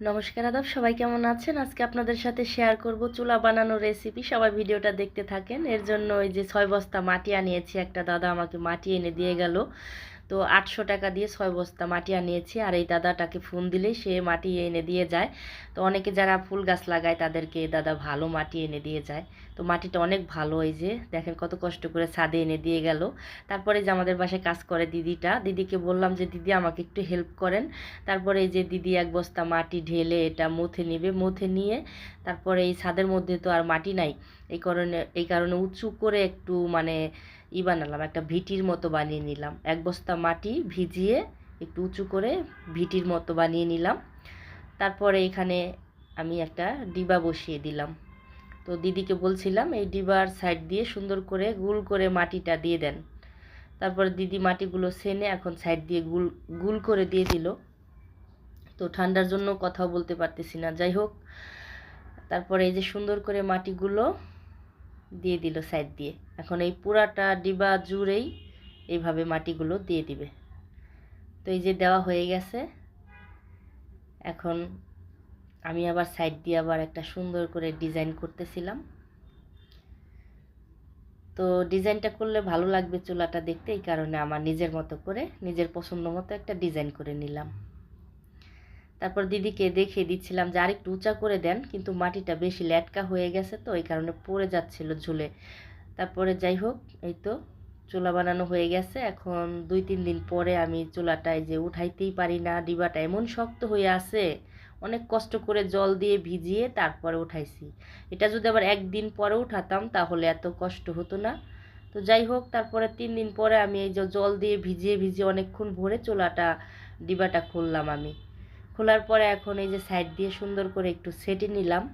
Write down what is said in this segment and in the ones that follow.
নমস্কার আদাব, সবাই কেমন আছেন? আজকে আপনাদের সাথে শেয়ার করব চুলা বানানোর রেসিপি সবাই ভিডিওটা দেখতে থাকেন। এর জন্য ওই যে ছয় বস্তা মাটি আনিয়েছি। একটা দাদা আমাকে মাটি এনে দিয়ে গেল। তো আটশো টাকা দিয়ে ছয় বস্তা মাটি আনিয়েছি আর এই দাদাটাকে ফোন দিলেই সে মাটি এনে দিয়ে যায়। তো অনেকে যারা ফুল গাছ লাগায় তাদেরকে দাদা ভালো মাটি এনে দিয়ে যায়। তো মাটিটা অনেক ভালো এই যে, দেখেন কত কষ্ট করে ছাদে এনে দিয়ে গেল। তারপরে যে আমাদের বাসায় কাজ করে দিদিটা, দিদিকে বললাম যে, দিদি, আমাকে একটু হেল্প করেন। তারপরে এই যে দিদি এক বস্তা মাটি ঢেলে এটা মুথে নেবে, মুথে নিয়ে তারপরে এই ছাদের মধ্যে তো আর মাটি নাই। এই কারণে এই কারণে উঁচু করে একটু মানে ই বানালাম, একটা ভিটির মতো বানিয়ে নিলাম। এক বস্তা মাটি ভিজিয়ে একটু উঁচু করে ভিটির মতো বানিয়ে নিলাম। তারপরে এখানে আমি একটা ডিবা বসিয়ে দিলাম। তো দিদিকে বলছিলাম, এই ডিবার সাইড দিয়ে সুন্দর করে গুল করে মাটিটা দিয়ে দেন। তারপরে দিদি মাটিগুলো সেনে এখন সাইড দিয়ে গুল গুল করে দিয়ে দিল। তো ঠান্ডার জন্য কথাও বলতে পারতেছি না। যাই হোক, তারপরে এই যে সুন্দর করে মাটিগুলো দিয়ে দিল সাইড দিয়ে। এখন এই পুরাটা ডিবা জুড়েই এইভাবে মাটিগুলো দিয়ে দিবে। তো এই যে দেওয়া হয়ে গেছে। এখন আমি আবার সাইড দিয়ে আবার একটা সুন্দর করে ডিজাইন করতেছিলাম। তো ডিজাইনটা করলে ভালো লাগবে চুলাটা দেখতে, এই কারণে আমার নিজের মতো করে, নিজের পছন্দ মতো একটা ডিজাইন করে নিলাম। তারপর দিদিকে দেখিয়ে দিচ্ছিলাম যে আরেকটু উঁচা করে দেন, কিন্তু মাটিটা বেশি ল্যাটকা হয়ে গেছে তো, এই কারণে পড়ে যাচ্ছিল ঝুলে। তারপরে যাই হোক, এই তো চুলা বানানো হয়ে গেছে। এখন দুই তিন দিন পরে আমি চুলাটায় যে উঠাইতেই পারি না, ডিবাটা এমন শক্ত হয়ে আছে, অনেক কষ্ট করে জল দিয়ে ভিজিয়ে তারপরে উঠাইছি। এটা যদি আবার একদিন পরে উঠাতাম, তাহলে এত কষ্ট হতো না। তো যাই হোক, তারপরে তিন দিন পরে আমি এই যে জল দিয়ে ভিজিয়ে ভিজিয়ে অনেকক্ষণ ভরে চুলাটা, ডিবাটা খুললাম আমি। খোলার পরে এখন এই যে সাইড দিয়ে সুন্দর করে একটু সেটে নিলাম।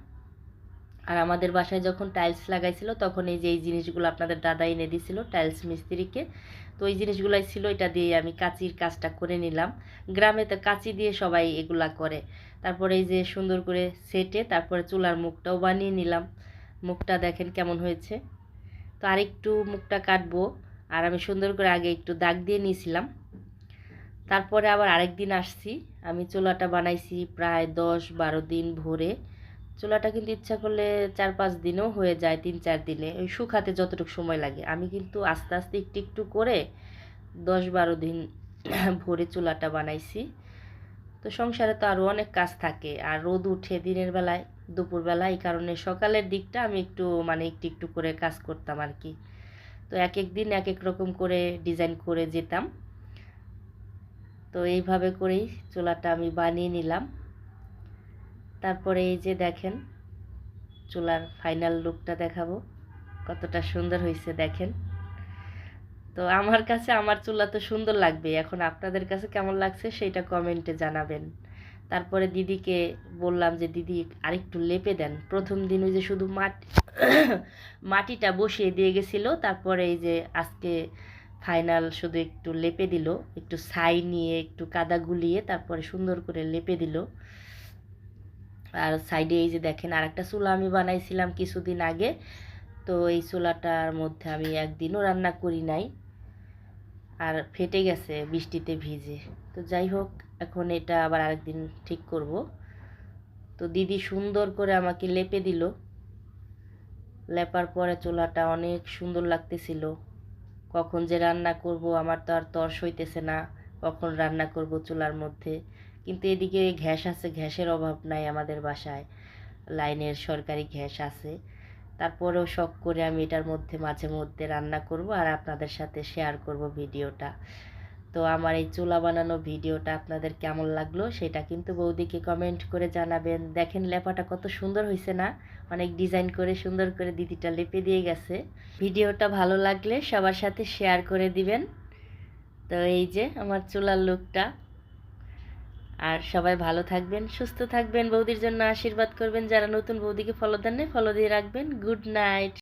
আর আমাদের বাসায় যখন টাইলস লাগাইছিল, তখন এই যে এই জিনিসগুলো আপনাদের দাদা এনে দিছিল টাইলস মিস্ত্রিকে। তো এই জিনিসগুলাই ছিল, এটা দিয়ে আমি কাচির কাজটা করে নিলাম। গ্রামে তো কাঁচি দিয়ে সবাই এগুলা করে। তারপরে এই যে সুন্দর করে সেটে তারপরে চুলার মুখটাও বানিয়ে নিলাম। মুখটা দেখেন কেমন হয়েছে। তো আরেকটু মুখটা কাটবো। আর আমি সুন্দর করে আগে একটু দাগ দিয়ে নিয়েছিলাম। তারপরে আবার আরেক দিন আসছি। আমি চোলাটা বানাইছি প্রায় দশ বারো দিন ভরে। চোলাটা কিন্তু ইচ্ছা করলে চার পাঁচ দিনও হয়ে যায়, তিন চার দিনে। ওই শুকাতে যতটুকু সময় লাগে। আমি কিন্তু আস্তে আস্তে একটু একটু করে দশ বারো দিন ভরে চোলাটা বানাইছি। তো সংসারে তো আরও অনেক কাজ থাকে। আর রোদ উঠে দিনের বেলায় দুপুরবেলা এই কারণে সকালের দিকটা আমি একটু মানে একটু একটু করে কাজ করতাম আর কি। তো এক এক দিন এক এক রকম করে ডিজাইন করে যেতাম। তো এইভাবে করেই চুলাটা আমি বানিয়ে নিলাম। তারপরে এই যে দেখেন, চুলার ফাইনাল লুকটা দেখাবো, কতটা সুন্দর হয়েছে দেখেন। তো আমার কাছে আমার চুলা তো সুন্দর লাগবে, এখন আপনাদের কাছে কেমন লাগছে সেটা কমেন্টে জানাবেন। তারপরে দিদিকে বললাম যে, দিদি, আরেকটু লেপে দেন। প্রথম দিন ওই যে শুধু মাটি, মাটিটা বসিয়ে দিয়ে গেছিল, তারপরে এই যে আজকে ফাইনাল শুধু একটু লেপে দিল, একটু ছাই নিয়ে, একটু কাদা গুলিয়ে তারপরে সুন্দর করে লেপে দিল। আর সাইডে এই যে দেখেন আর একটা চুলা আমি বানাইছিলাম কিছুদিন আগে। তো এই চুলাটার মধ্যে আমি একদিনও রান্না করি নাই। আর ফেটে গেছে বৃষ্টিতে ভিজে। তো যাই হোক, এখন এটা আবার আরেকদিন ঠিক করব। তো দিদি সুন্দর করে আমাকে লেপে দিল। লেপার পরে চুলাটা অনেক সুন্দর লাগতেছিল। কখন যে রান্না করব আমার তো আর তর সইতেছে না, কখন রান্না করব চুলার মধ্যে। কিন্তু এদিকে গ্যাস আছে, গ্যাসের অভাব নাই আমাদের বাসায়। লাইনের সরকারি গ্যাস আছে। তারপরেও শখ করে আমি এটার মধ্যে মাঝে মধ্যে রান্না করব আর আপনাদের সাথে শেয়ার করব ভিডিওটা। তো আমার এই চুলা বানানো ভিডিওটা আপনাদের কেমন লাগল সেটা কিন্তু বৌদিকে কমেন্ট করে জানাবেন। দেখেন লেপাটা কত সুন্দর হয়েছে না? অনেক ডিজাইন করে সুন্দর করে দিদিটা লেপে দিয়ে গেছে। ভিডিওটা ভালো লাগলে সবার সাথে শেয়ার করে দিবেন। তো এই যে আমার চুলার লুকটা আর সবাই ভালো থাকবেন, সুস্থ থাকবেন। বৌদির জন্য আশীর্বাদ করবেন। যারা নতুন বৌদিকে ফলো দেন ফলো দিয়ে রাখবেন। Good night